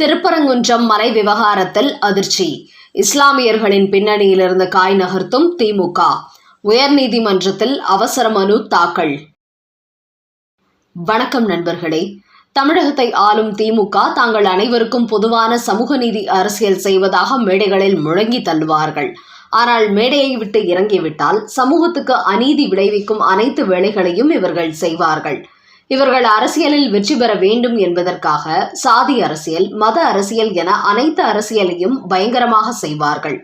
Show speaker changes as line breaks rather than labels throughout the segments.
திருப்பரங்குன்றம் மலை விவகாரத்தில் அதிர்ச்சி. இஸ்லாமியர்களின் பின்னணியிலிருந்து காய் நகர்த்தும் திமுக. உயர்நீதிமன்றத்தில் அவசர மனு தாக்கல். வணக்கம் நண்பர்களே. தமிழகத்தை ஆளும் திமுக தாங்கள் அனைவருக்கும் பொதுவான சமூக நீதி அரசியல் செய்வதாக மேடைகளில் முழங்கி தள்ளுவார்கள். ஆனால் மேடையை விட்டு இறங்கிவிட்டால் சமூகத்துக்கு அநீதி விளைவிக்கும் அனைத்து வேலைகளையும் இவர்கள் செய்வார்கள். இவர்கள் அரசியலில் வெற்றி பெற வேண்டும் என்பதற்காக சாதி அரசியல் மத அரசியல் என அனைத்து அரசியலையும் பயங்கரமாக செய்வார்கள்.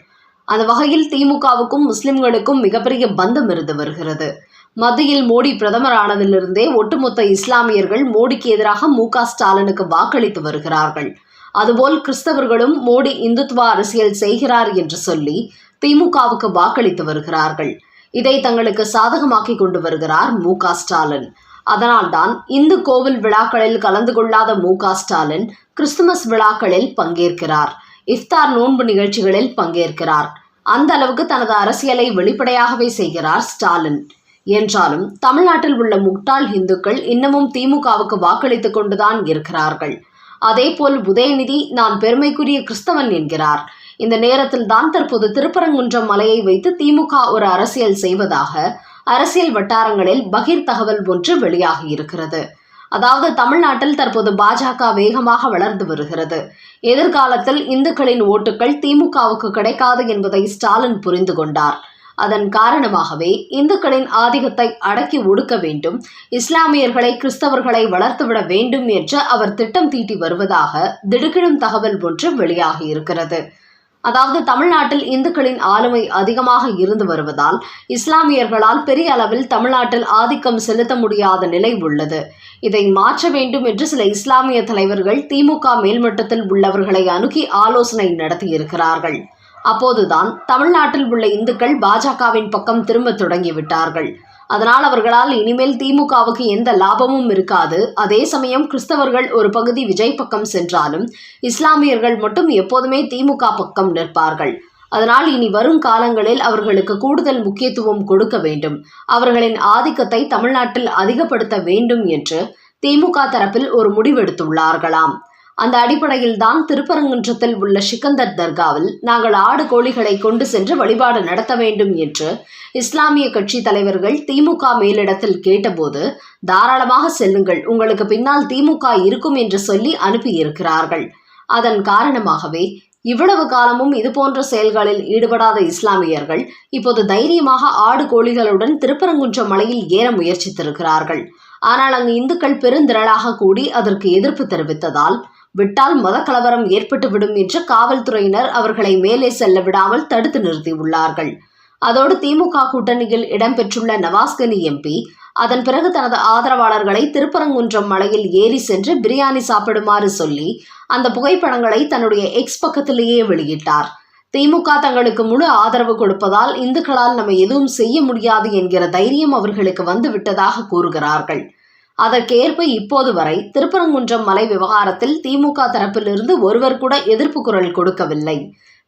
அந்த வகையில் திமுகவுக்கும் முஸ்லிம்களுக்கும் மிகப்பெரிய பந்தம் இருந்து வருகிறது. மத்தியில் மோடி பிரதமர் ஆனதிலிருந்தே ஒட்டுமொத்த இஸ்லாமியர்கள் மோடிக்கு எதிராக மு ஸ்டாலினுக்கு வாக்களித்து வருகிறார்கள். அதுபோல் கிறிஸ்தவர்களும் மோடி இந்துத்துவ அரசியல் செய்கிறார் என்று சொல்லி திமுகவுக்கு வாக்களித்து வருகிறார்கள். இதை தங்களுக்கு சாதகமாக்கி கொண்டு வருகிறார் மு ஸ்டாலின். அதனால்தான் இந்து கோவில் விழாக்களில் கலந்து கொள்ளாத மு ஸ்டாலின் கிறிஸ்துமஸ் விழாக்களில் பங்கேற்கிறார். இஃப்தார் நோன்பு நிகழ்ச்சிகளில் பங்கேற்கிறார். அந்த அளவுக்கு தனது அரசியலை வெளிப்படையாகவே செய்கிறார் ஸ்டாலின். என்றாலும் தமிழ்நாட்டில் உள்ள முட்டாள் இந்துக்கள் இன்னமும் திமுகவுக்கு வாக்களித்துக் கொண்டுதான் இருக்கிறார்கள். அதேபோல் உதயநிதி நான் பெருமைக்குரிய கிறிஸ்தவன் என்கிறார். இந்த நேரத்தில் தான் தற்போது திருப்பரங்குன்றம் மலையை வைத்து திமுக ஒரு அரசியல் செய்வதாக அரசியல் வட்டாரங்களில் பகிர் தகவல் ஒன்று வெளியாகி இருக்கிறது. அதாவது தமிழ்நாட்டில் தற்போது பாஜக வேகமாக வளர்ந்து வருகிறது. எதிர்காலத்தில் இந்துக்களின் ஓட்டுகள் திமுகவுக்கு கிடைக்காது என்பதை ஸ்டாலின் புரிந்து கொண்டார். அதன் காரணமாகவே இந்துக்களின் ஆதிக்கத்தை அடக்கி ஒடுக்க வேண்டும் இஸ்லாமியர்களை கிறிஸ்தவர்களை வளர்த்துவிட வேண்டும் என்று அவர் திட்டம் தீட்டி வருவதாக திடுக்கிடும் தகவல் ஒன்று வெளியாகி இருக்கிறது. அதாவது தமிழ்நாட்டில் இந்துக்களின் ஆளுமை அதிகமாக இருந்து வருவதால் இஸ்லாமியர்களால் பெரிய அளவில் தமிழ்நாட்டில் ஆதிக்கம் செலுத்த முடியாத நிலை உள்ளது. இதை மாற்ற வேண்டும் என்று சில இஸ்லாமிய தலைவர்கள் திமுக மேல்மட்டத்தில் உள்ளவர்களை அணுகி ஆலோசனை நடத்தியிருக்கிறார்கள். அப்போதுதான் தமிழ்நாட்டில் உள்ள இந்துக்கள் பாஜகவின் பக்கம் திரும்ப தொடங்கிவிட்டார்கள். அதனால் அவர்களால் இனிமேல் திமுகவுக்கு எந்த லாபமும் இருக்காது. அதே சமயம் கிறிஸ்தவர்கள் ஒரு பகுதி விஜய் பக்கம் சென்றாலும் இஸ்லாமியர்கள் மட்டும் எப்போதுமே திமுக பக்கம் நிற்பார்கள். அதனால் இனி வரும் காலங்களில் அவர்களுக்கு கூடுதல் முக்கியத்துவம் கொடுக்க வேண்டும். அவர்களின் ஆதிக்கத்தை தமிழ்நாட்டில் அதிகப்படுத்த வேண்டும் என்று திமுக தரப்பில் ஒரு முடிவெடுத்துள்ளார்களாம். அந்த அடிப்படையில் தான் திருப்பரங்குன்றத்தில் உள்ள சிக்கந்தர் தர்காவில் நாங்கள் ஆடு கோழிகளை கொண்டு சென்று வழிபாடு நடத்த வேண்டும் என்று இஸ்லாமிய கட்சி தலைவர்கள் திமுக மேலிடத்தில் கேட்டபோது தாராளமாக செல்லுங்கள் உங்களுக்கு பின்னால் திமுக இருக்கும் என்று சொல்லி அனுப்பியிருக்கிறார்கள். அதன் காரணமாகவே இவ்வளவு காலமும் இதுபோன்ற செயல்களில் ஈடுபடாத இஸ்லாமியர்கள் இப்போது தைரியமாக ஆடு கோழிகளுடன் திருப்பரங்குன்றம் மலையில் ஏற முயற்சித்திருக்கிறார்கள். ஆனால் அங்கு இந்துக்கள் பெருந்திரளாக கூடி அதற்கு எதிர்ப்பு தெரிவித்ததால் விட்டால் மதக்கலவரம் கலவரம் ஏற்பட்டுவிடும் என்று காவல்துறையினர் அவர்களை மேலே செல்ல விடாமல் தடுத்து நிறுத்தியுள்ளார்கள். அதோடு திமுக கூட்டணியில் இடம்பெற்றுள்ள நவாஸ்கனி எம்பி அதன் பிறகு தனது ஆதரவாளர்களை திருப்பரங்குன்றம் மலையில் ஏறி சென்று பிரியாணி சாப்பிடுமாறு சொல்லி அந்த புகைப்படங்களை தன்னுடைய எக்ஸ் பக்கத்திலேயே வெளியிட்டார். திமுக தங்களுக்கு முழு ஆதரவு கொடுப்பதால் இந்துக்களால் நம்ம எதுவும் செய்ய முடியாது என்கிற தைரியம் அவர்களுக்கு வந்து விட்டதாக கூறுகிறார்கள். அதற்கேற்ப இப்போது வரை திருப்பரங்குன்றம் மலை விவகாரத்தில் திமுக தரப்பிலிருந்து ஒருவர் கூட எதிர்ப்பு குரல் கொடுக்கவில்லை.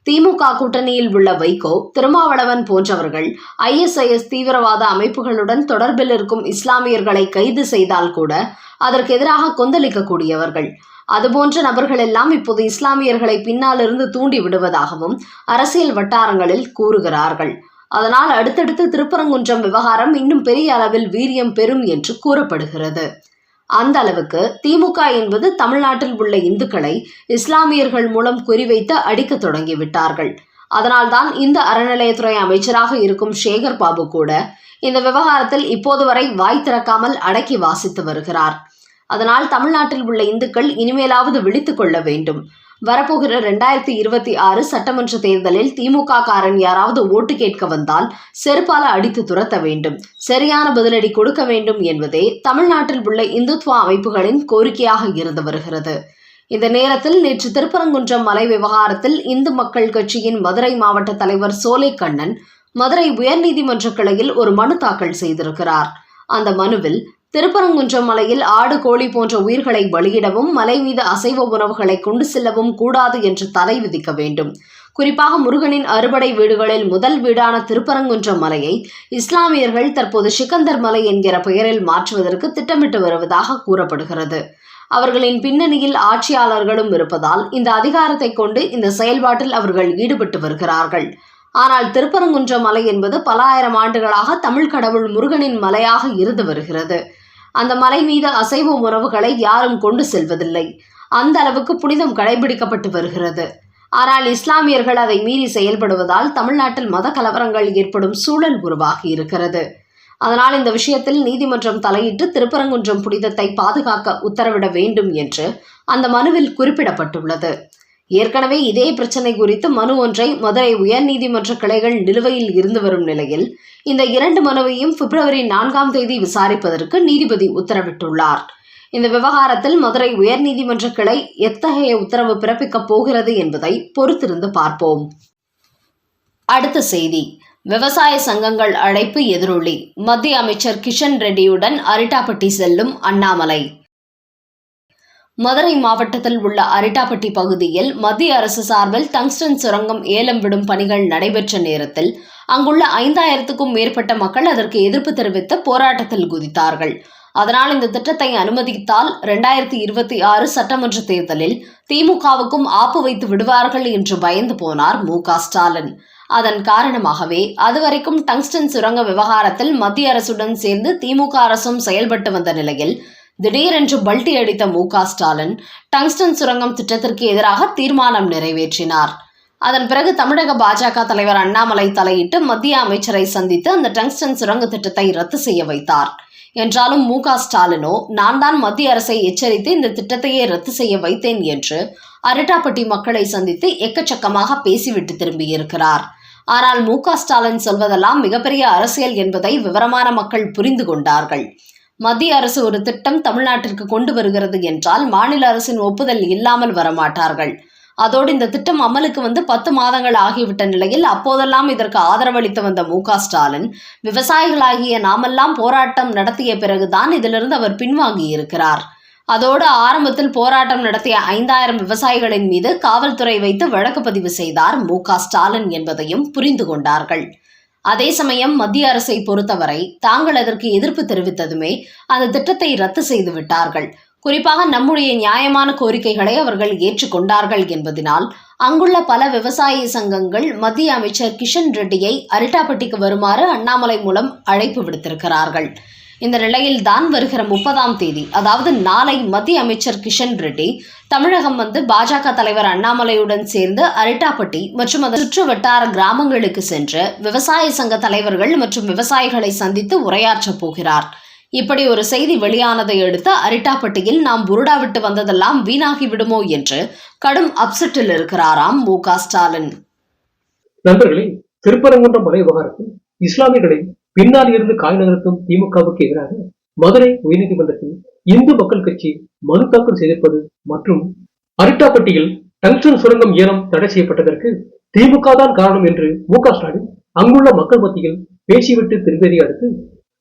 திமுக கூட்டணியில் உள்ள வைகோ திருமாவளவன் போன்றவர்கள் ஐஎஸ்ஐஎஸ் தீவிரவாத அமைப்புகளுடன் தொடர்பில் இருக்கும் இஸ்லாமியர்களை கைது செய்தால் கூட அதற்கு எதிராக கொந்தளிக்கக்கூடியவர்கள். அதுபோன்ற நபர்கள் எல்லாம் இப்போது இஸ்லாமியர்களை பின்னாலிருந்து தூண்டி விடுவதாகவும் அரசியல் வட்டாரங்களில் கூறுகிறார்கள். அதனால் அடுத்தடுத்து திருப்பரங்குன்றம் விவகாரம் இன்னும் பெரிய அளவில் வீரியம் பெறும் என்று கூறப்படுகிறது. அந்த அளவுக்கு திமுக என்பது தமிழ்நாட்டில் உள்ள இந்துக்களை இஸ்லாமியர்கள் மூலம் குறிவைத்து அடிக்க தொடங்கிவிட்டார்கள். அதனால்தான் இந்த அறநிலையத்துறை அமைச்சராக இருக்கும் சேகர் பாபு கூட இந்த விவகாரத்தில் இப்போது வரை வாய் திறக்காமல் அடக்கி வாசித்து வருகிறார். அதனால் தமிழ்நாட்டில் உள்ள இந்துக்கள் இனிமேலாவது விழித்துக் கொள்ள வேண்டும். வரப்போகிற ரெண்டாயிரத்தி இருபத்தி ஆறு சட்டமன்ற தேர்தலில் திமுக காரன் யாராவது ஓட்டு கேட்க வந்தால் செருப்பால அடித்து துரத்த வேண்டும். சரியான பதிலடி கொடுக்க வேண்டும் என்பதே தமிழ்நாட்டில் உள்ள இந்துத்துவ அமைப்புகளின் கோரிக்கையாக இருந்து வருகிறது. இந்த நேரத்தில் நேற்று திருப்பரங்குன்றம் மலை விவகாரத்தில் இந்து மக்கள் கட்சியின் மதுரை மாவட்ட தலைவர் சோலை கண்ணன் மதுரை உயர்நீதிமன்ற கிளையில் ஒரு மனு தாக்கல் செய்திருக்கிறார். அந்த மனுவில் திருப்பரங்குன்றம் மலையில் ஆடு கோழி போன்ற உயிர்களை வெளியிடவும் மலை மீது அசைவ உணவுகளை கொண்டு செல்லவும் கூடாது என்று தடை விதிக்க வேண்டும். குறிப்பாக முருகனின் அறுபடை வீடுகளில் முதல் வீடான திருப்பரங்குன்றம் மலையை இஸ்லாமியர்கள் தற்போது சிக்கந்தர் மலை என்கிற பெயரில் மாற்றுவதற்கு திட்டமிட்டு வருவதாக கூறப்படுகிறது. அவர்களின் பின்னணியில் ஆட்சியாளர்களும் இருப்பதால் இந்த அதிகாரத்தை கொண்டு இந்த செயல்பாட்டில் அவர்கள் ஈடுபட்டு வருகிறார்கள். ஆனால் திருப்பரங்குன்றம் மலை என்பது பல ஆயிரம் ஆண்டுகளாக தமிழ் கடவுள் முருகனின் மலையாக இருந்து வருகிறது. அந்த மலை மீது அசைவ உறவுகளை யாரும் கொண்டு செல்வதில்லை. அந்த அளவுக்கு புனிதம் கடைபிடிக்கப்பட்டு வருகிறது. ஆனால் இஸ்லாமியர்கள் அதை மீறி செயல்படுவதால் தமிழ்நாட்டில் மத கலவரங்கள் ஏற்படும் சூழல் உருவாகி இருக்கிறது. அதனால் இந்த விஷயத்தில் நீதிமன்றம் தலையிட்டு திருப்பரங்குன்றம் புனிதத்தை பாதுகாக்க உத்தரவிட வேண்டும் என்று அந்த மனுவில் குறிப்பிடப்பட்டுள்ளது. ஏற்கனவே இதே பிரச்சினை குறித்து மனு ஒன்றை மதுரை உயர்நீதிமன்ற கிளைகள் நிலுவையில் இருந்து வரும் நிலையில் இந்த இரண்டு மனுவையும் பிப்ரவரி நான்காம் தேதி விசாரிப்பதற்கு நீதிபதி உத்தரவிட்டுள்ளார். இந்த விவகாரத்தில் மதுரை உயர்நீதிமன்ற கிளை எத்தகைய உத்தரவு பிறப்பிக்கப் போகிறது என்பதை பொறுத்திருந்து பார்ப்போம். அடுத்த செய்தி. விவசாய சங்கங்கள் அழைப்பு எதிரொலி. மத்திய அமைச்சர் கிஷன் ரெட்டியுடன் அரிட்டாப்பட்டி செல்லும் அண்ணாமலை. மதுரை மாவட்டத்தில் உள்ள அரிட்டாப்பட்டி பகுதியில் மத்திய அரசு சார்பில் டங்ஸ்டன் சுரங்கம் ஏலம் விடும் பணிகள் நடைபெற்ற நேரத்தில் அங்குள்ள ஐந்தாயிரத்துக்கும் மேற்பட்ட மக்கள் அதற்கு எதிர்ப்பு தெரிவித்து போராட்டத்தில் குதித்தார்கள். அதனால் இந்த திட்டத்தை அனுமதித்தால் இரண்டாயிரத்தி இருபத்தி ஆறு சட்டமன்ற தேர்தலில் திமுகவுக்கும் ஆப்பு வைத்து விடுவார்கள் என்று பயந்து போனார் மு ஸ்டாலின். அதன் காரணமாகவே அதுவரைக்கும் டங்ஸ்டன் சுரங்க விவகாரத்தில் மத்திய அரசுடன் சேர்ந்து திமுக அரசும் செயல்பட்டு வந்த நிலையில் திடீரென்று பல்டி அடித்த மு ஸ்டாலின் டங்ஸ்டன் சுரங்கம் திட்டத்திற்கு எதிராக தீர்மானம் நிறைவேற்றினார். அதன் பிறகு தமிழக பாஜக தலைவர் அண்ணாமலை தலையிட்டு மத்திய அமைச்சரை சந்தித்து அந்த டங்ஸ்டன் சுரங்க திட்டத்தை ரத்து செய்ய வைத்தார். என்றாலும் மு ஸ்டாலினோ நான் தான் மத்திய அரசை எச்சரித்து இந்த திட்டத்தையே ரத்து செய்ய வைத்தேன் என்று அரட்டாப்பட்டி மக்களை சந்தித்து எக்கச்சக்கமாக பேசிவிட்டு திரும்பியிருக்கிறார். ஆனால் மு ஸ்டாலின் சொல்வதெல்லாம் மிகப்பெரிய அரசியல் என்பதை விவரமான மக்கள் புரிந்து கொண்டார்கள். மத்திய அரசு ஒரு திட்டம் தமிழ்நாட்டிற்கு கொண்டு வருகிறது என்றால் மாநில அரசின் ஒப்புதல் இல்லாமல் வரமாட்டார்கள். அதோடு இந்த திட்டம் அமலுக்கு வந்து பத்து மாதங்கள் ஆகிவிட்ட நிலையில் அப்போதெல்லாம் இதற்கு ஆதரவளித்து வந்த மு க ஸ்டாலின் விவசாயிகளாகிய நாமெல்லாம் போராட்டம் நடத்திய பிறகுதான் இதிலிருந்து அவர் பின்வாங்கி இருக்கிறார் அதோடு ஆரம்பத்தில் போராட்டம் நடத்திய ஐந்தாயிரம் விவசாயிகளின் மீது காவல்துறை வைத்து வழக்கு பதிவு செய்தார் மு க ஸ்டாலின் என்பதையும் புரிந்து கொண்டார்கள். அதே சமயம் மத்திய அரசை பொறுத்தவரை தாங்கள் அதற்கு எதிர்ப்பு தெரிவித்ததுமே அந்த திட்டத்தை ரத்து செய்து விட்டார்கள். குறிப்பாக நம்முடைய நியாயமான கோரிக்கைகளை அவர்கள் ஏற்றுக்கொண்டார்கள் என்பதனால் அங்குள்ள பல விவசாய சங்கங்கள் மத்திய அமைச்சர் கிஷன் ரெட்டியை அரிட்டாப்பட்டிக்கு வருமாறு அண்ணாமலை மூலம் அழைப்பு விடுத்திருக்கிறார்கள். இந்த நிலையில் தான் வருகிற முப்பதாம் தேதி அதாவது நாளை மத்திய அமைச்சர் கிஷன் ரெட்டி தமிழகம் வந்து பாஜக தலைவர் அண்ணாமலையுடன் சேர்ந்து அரிட்டாப்பட்டி மற்றும் அதன் சுற்று வட்டார கிராமங்களுக்கு சென்று விவசாய சங்க தலைவர்கள் மற்றும் விவசாயிகளை சந்தித்து உரையாற்றப் போகிறார். இப்படி ஒரு செய்தி வெளியானதை அடுத்து அரிட்டாப்பட்டியில் நாம் புருடா விட்டு வந்ததெல்லாம் வீணாகி விடுமோ என்று கடும் அப்செட்டில் இருக்கிறாராம் மு க ஸ்டாலின்.
நண்பர்களே திருப்பரங்குன்றம் மலை விவகாரத்தில் இஸ்லாமியர்களை பின்னால் இருந்து காய் நகர்த்தும் திமுகவுக்கு எதிராக மதுரை உயர்நீதிமன்றத்தில் இந்து மக்கள் கட்சி மனு தாக்கல் செய்திருப்பது மற்றும் அரிட்டாப்பட்டியில் டங்ஸ்டன் சுரங்கம் ஏலம் தடை செய்யப்பட்டதற்கு திமுக தான் காரணம் என்று மு க ஸ்டாலின் அங்குள்ள மக்கள் மத்தியில் பேசிவிட்டு திரும்பியதை அடுத்து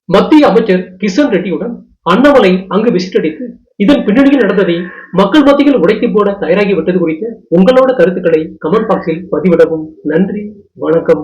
மத்திய அமைச்சர் கிஷன் ரெட்டியுடன் அண்ணாமலை அங்கு விசிட் அடித்து இதன் பின்னணியில் நடந்ததை மக்கள் மத்தியில் உடைத்து போட தயாராகி விட்டது குறித்த உங்களோட கருத்துக்களை கமெண்ட் பாக்ஸில் பதிவிடவும். நன்றி வணக்கம்.